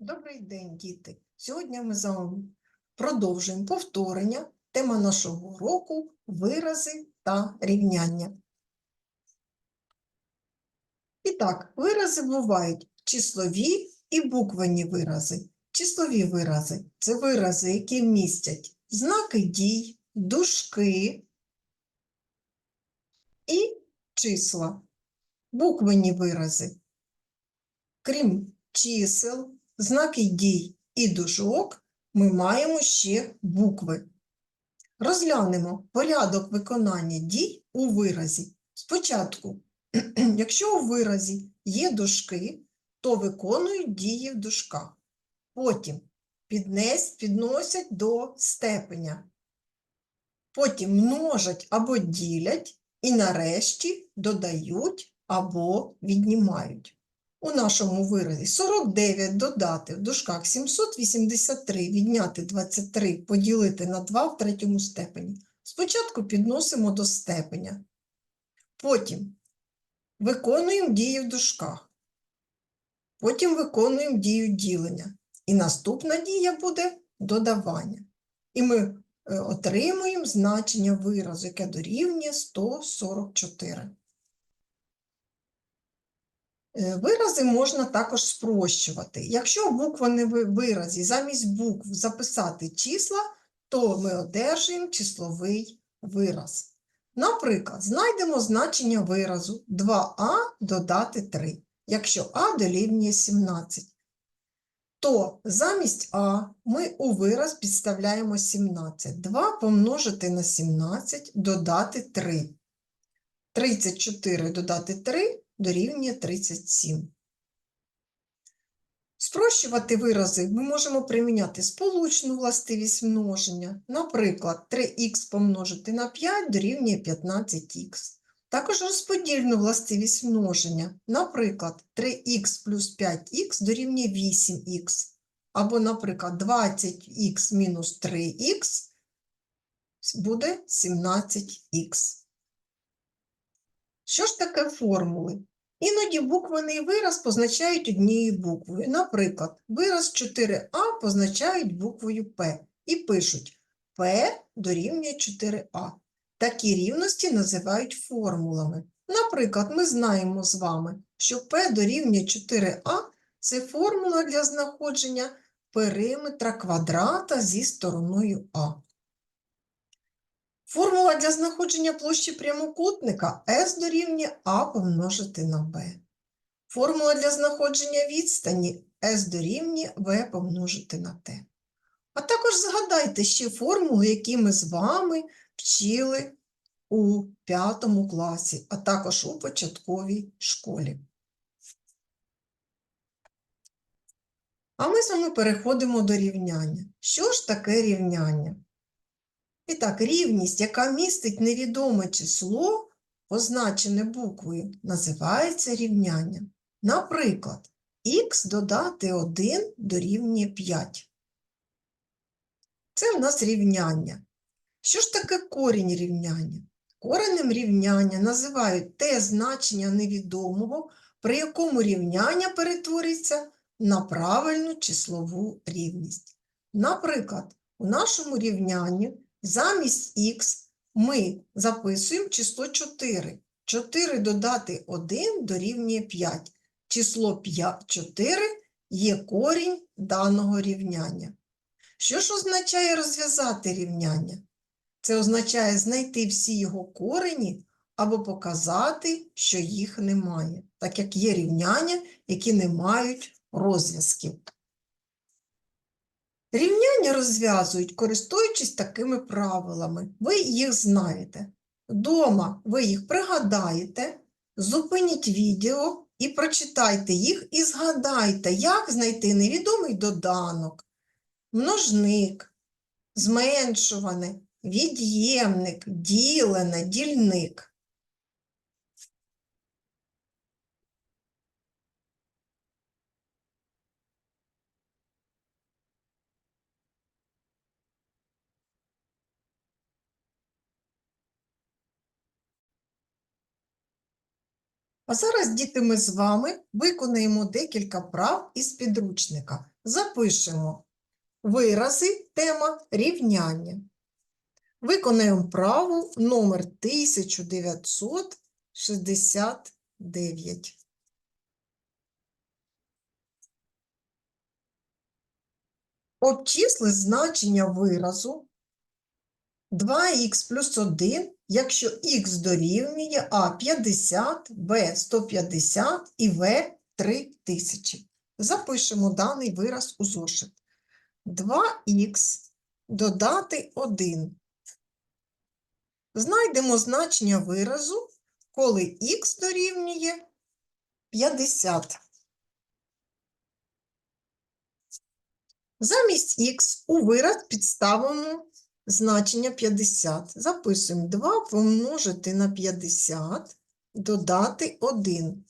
Добрий день, діти! Сьогодні ми з вами продовжуємо повторення. Тема нашого уроку – вирази та рівняння. І так, вирази бувають числові і буквені вирази. Числові вирази – це вирази, які містять знаки дій, дужки і числа. Буквені вирази. Крім чисел, знаки дій і дужок, ми маємо ще букви. Розглянемо порядок виконання дій у виразі. Спочатку, якщо у виразі є дужки, то виконують дії в дужках. Потім піднес, підносять до степеня. Потім множать або ділять і нарешті додають або віднімають. У нашому виразі 49 додати в дужках 783 відняти 23 поділити на 2 в третьому степені. Спочатку підносимо до степеня. Потім виконуємо дії в дужках. Потім виконуємо дію ділення. І наступна дія буде додавання. І ми е, отримуємо значення виразу, яке дорівнює 144. Е, Вирази можна також спрощувати. Якщо в буквений ви- виразі замість букв записати числа, то ми одержуємо числовий вираз. Наприклад, знайдемо значення виразу 2а додати 3, якщо а дорівнює 17. То замість а ми у вираз підставляємо 17. 2 помножити на 17 додати 3. 34 додати 3 дорівнює 37. Спрощувати вирази ми можемо приміняти сполучну властивість множення. Наприклад, 3х помножити на 5 дорівнює 15х. Також розподільну властивість множення. Наприклад, 3х плюс 5х дорівнює 8х. Або, наприклад, 20х мінус 3х буде 17х. Що ж таке формули? Іноді буквений вираз позначають однією буквою. Наприклад, вираз 4а позначають буквою П і пишуть П дорівнює 4а. Такі рівності називають формулами. Наприклад, ми знаємо з вами, що П дорівнює 4а це формула для знаходження периметра квадрата зі стороною А. Формула для знаходження площі прямокутника S дорівнює А помножити на Б. Формула для знаходження відстані S дорівнює В помножити на Т. А також згадайте ще формули, які ми з вами вчили у 5 класі, а також у початковій школі. А ми з вами переходимо до рівняння. Що ж таке рівняння? І так, рівність, яка містить невідоме число, позначене буквою, називається рівнянням. Наприклад, х додати 1 дорівнює 5. Це в нас рівняння. Що ж таке корінь рівняння? Коренем рівняння називають те значення невідомого, при якому рівняння перетворюється на правильну числову рівність. Наприклад, у нашому рівнянні Замість х ми записуємо число 4. 4 додати 1 дорівнює 5. Число 5, 4 є корінь даного рівняння. Що ж означає розв'язати рівняння? Це означає знайти всі його корені або показати, що їх немає, так як є рівняння, які не мають розв'язків. Рівняння розв'язують, користуючись такими правилами. Ви їх знаєте. Дома ви їх пригадаєте, зупиніть відео і прочитайте їх і згадайте, як знайти невідомий доданок, множник, зменшуване, від'ємник, ділене, дільник. А зараз, діти, ми з вами виконаємо декілька прав із підручника. Запишемо вирази, тема рівняння. Виконаємо праву номер 1969. Обчисли значення виразу 2х плюс 1, якщо х дорівнює а 50, б 150 і в 3000. Запишемо даний вираз у зошит. 2х додати 1. Знайдемо значення виразу, коли х дорівнює 50. Замість х у вираз підставимо значення 50. Записуємо 2 помножити на 50, додати 1.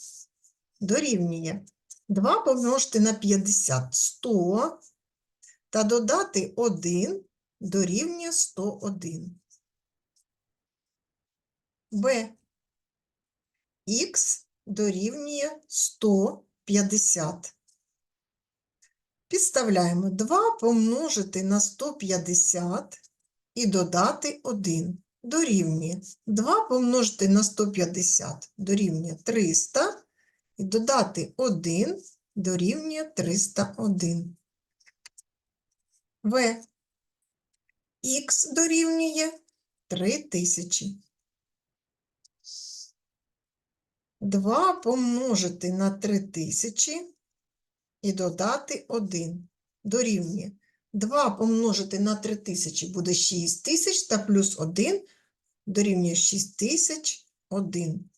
Дорівнює 2 помножити на 50 – 100, та додати 1 дорівнює 101. Б. Х дорівнює 150. Підставляємо 2 помножити на 150 і додати 1. Дорівнює 2 помножити на 150 дорівнює 300 і додати 1 дорівнює 301. В. Х дорівнює 3000. 2 помножити на 3000 і додати 1 дорівнює 2 помножити на 3000 буде 6000 та плюс 1 дорівнює 6001.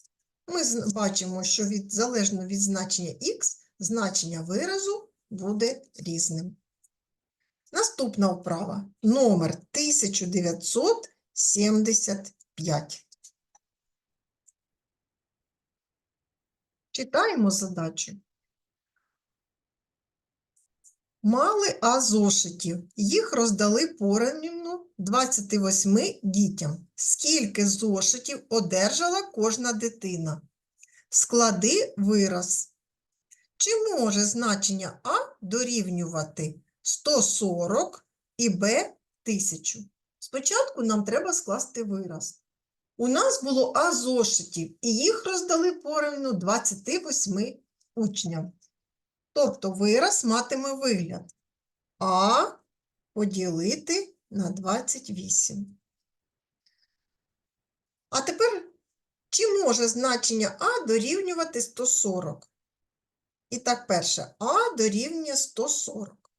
Ми бачимо, що від, залежно від значення х, значення виразу буде різним. Наступна вправа номер 1975. Читаємо задачу. Мали А зошитів. Їх роздали порівняно 28 дітям. Скільки зошитів одержала кожна дитина? Склади вираз. Чи може значення А дорівнювати 140 і Б 1000? Спочатку нам треба скласти вираз. У нас було А зошитів, і їх роздали порівну 28 учням. Тобто вираз матиме вигляд А поділити на 28. А тепер, чи може значення А дорівнювати 140? І так, перше, А дорівнює 140.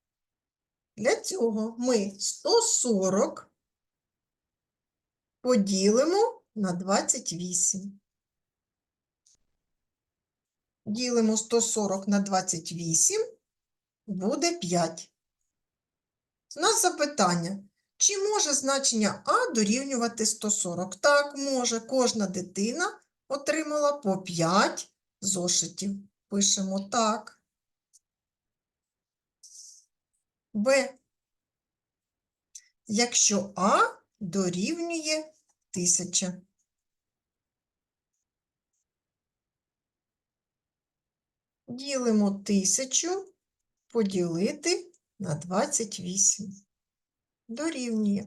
Для цього ми 140 поділимо на 28. Ділимо 140 на 28, буде 5. У нас запитання. Чи може значення А дорівнювати 140? Так, може. Кожна дитина отримала по 5 зошитів. Пишемо так. Б. Якщо А дорівнює 1000. Ділимо 1000 поділити на 28. Дорівнює.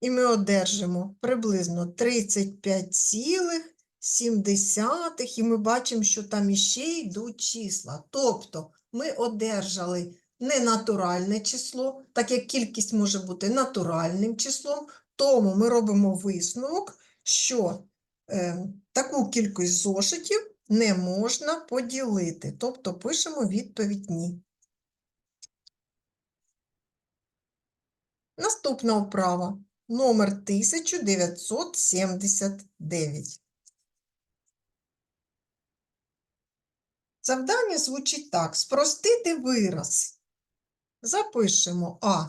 І ми одержимо приблизно 35,7, і ми бачимо, що там іще йдуть числа. Тобто ми одержали ненатуральне число, так як кількість може бути натуральним числом, тому ми робимо висновок, що таку кількість зошитів не можна поділити. Тобто пишемо відповідь ні. Наступна вправа номер 1979. Завдання звучить так: спростити вираз. Запишемо А.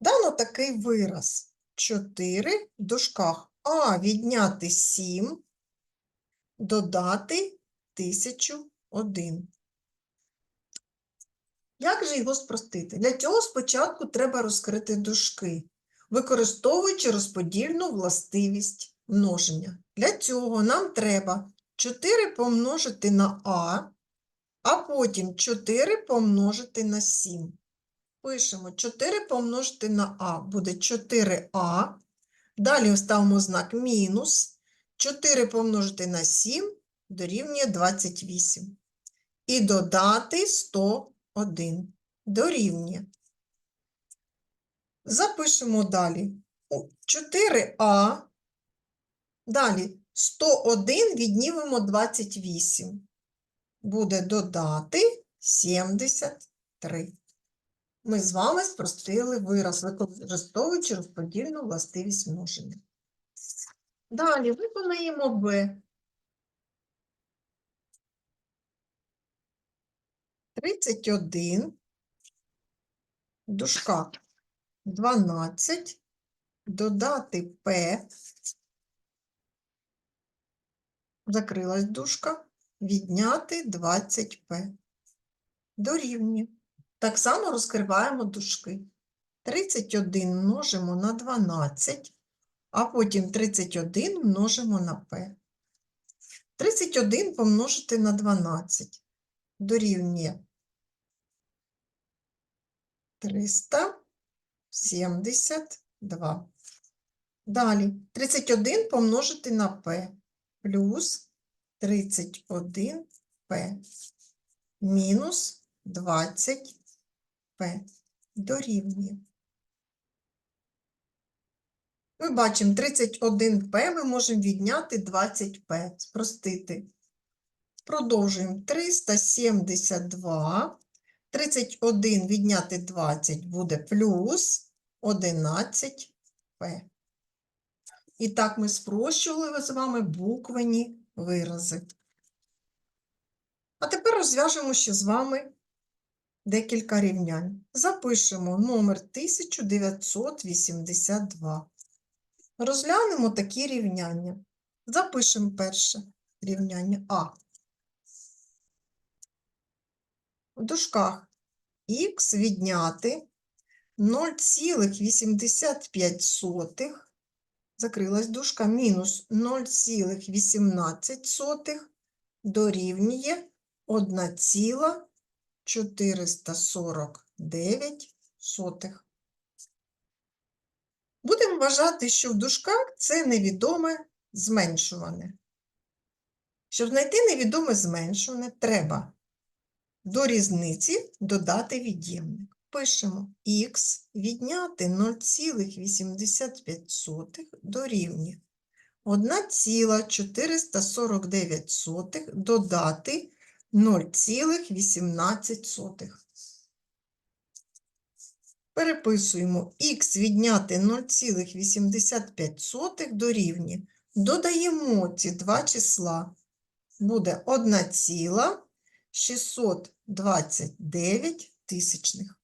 Дано такий вираз 4 в дужках А відняти 7, додати 1001. Як же його спростити? Для цього спочатку треба розкрити дужки. використовуючи розподільну властивість множення. Для цього нам треба 4 помножити на а, а потім 4 помножити на 7. Пишемо 4 помножити на а буде 4а. Далі ставимо знак мінус. 4 помножити на 7 дорівнює 28. І додати 101 дорівнює. Запишемо далі. 4а. Далі 101 віднімемо 28. Буде додати 73. Ми з вами спростили вираз, використовуючи розподільну властивість множення. Далі виконаємо Б. 31 в дужках 12 додати П, закрилась дужка, відняти 20П. Дорівнює. Так само розкриваємо дужки. 31 множимо на 12, а потім 31 множимо на П. 31 помножити на 12 дорівнює 372. Далі 31 помножити на П плюс 31П мінус 20П дорівнює. Ми бачимо 31П, ми можемо відняти 20П, спростити. Продовжуємо 372. 31 відняти 20 буде плюс 11П. І так ми спрощували з вами буквені вирази. А тепер розв'яжемо ще з вами декілька рівнянь. Запишемо номер 1982. Розглянемо такі рівняння. Запишемо перше рівняння А. В дужках х відняти 0,85, закрилась дужка, мінус 0,18 дорівнює 1,449. Будемо вважати, що в дужках це невідоме зменшуване. Щоб знайти невідоме зменшуване, треба до різниці додати від'ємник. Пишемо х відняти 0,85 дорівнює 1,449 додати 0,18. Переписуємо х відняти 0,85 дорівнює. Додаємо ці два числа. Буде 1,629 тисячних.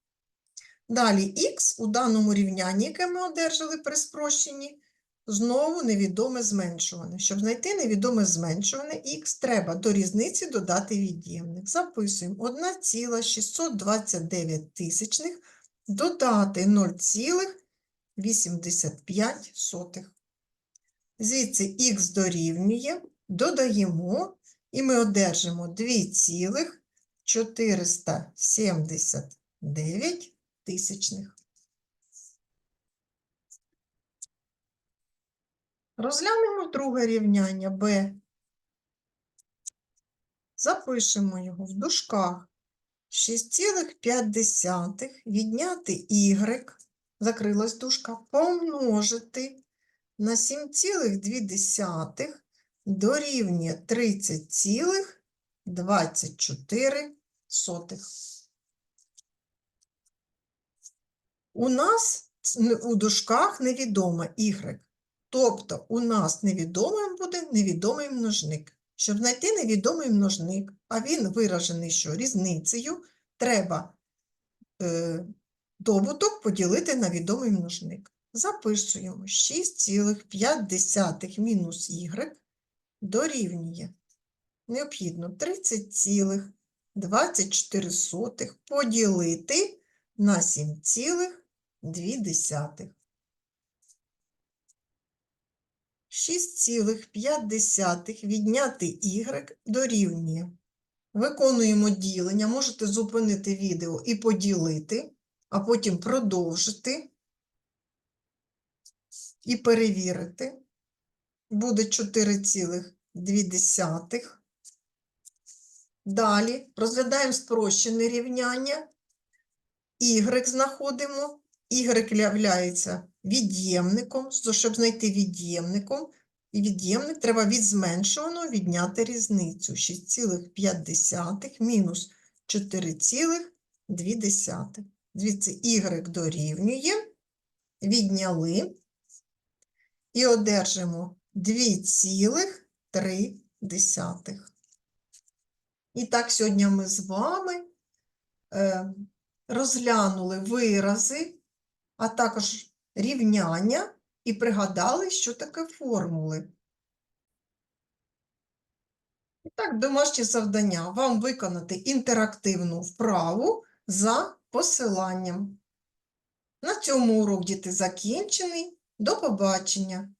Далі х у даному рівнянні, яке ми одержали при спрощенні, знову невідоме зменшуване. Щоб знайти невідоме зменшуване х, треба до різниці додати від'ємник. Записуємо 1,629 тисячних додати 0,85. Звідси х дорівнює, додаємо, і ми одержимо 2,479 тисячних. Розглянемо друге рівняння b. Запишемо його в дужках 6,5 відняти y, закрилась дужка, помножити на 7,2 дорівнює 30,24. У нас у дужках невідоме y, тобто у нас невідомим буде невідомий множник. Щоб знайти невідомий множник, а він виражений що різницею, треба е, добуток поділити на відомий множник. Записуємо 6,5 мінус y дорівнює. Необхідно 30,24 поділити на 7,2. 6,5 відняти y дорівнює. Виконуємо ділення, можете зупинити відео і поділити, а потім продовжити і перевірити. Буде 4,2. Далі розглядаємо спрощене рівняння. Y знаходимо. Y являється від'ємником. Щоб знайти від'ємником, і від'ємник треба від зменшуваного відняти різницю. 6,5 мінус 4,2. Звідси y дорівнює. Відняли і одержимо 2,3. І так, сьогодні ми з вами е, розглянули вирази, а також рівняння і пригадали, що таке формули. І так, домашнє завдання вам виконати інтерактивну вправу за посиланням. На цьому урок діти закінчений. До побачення!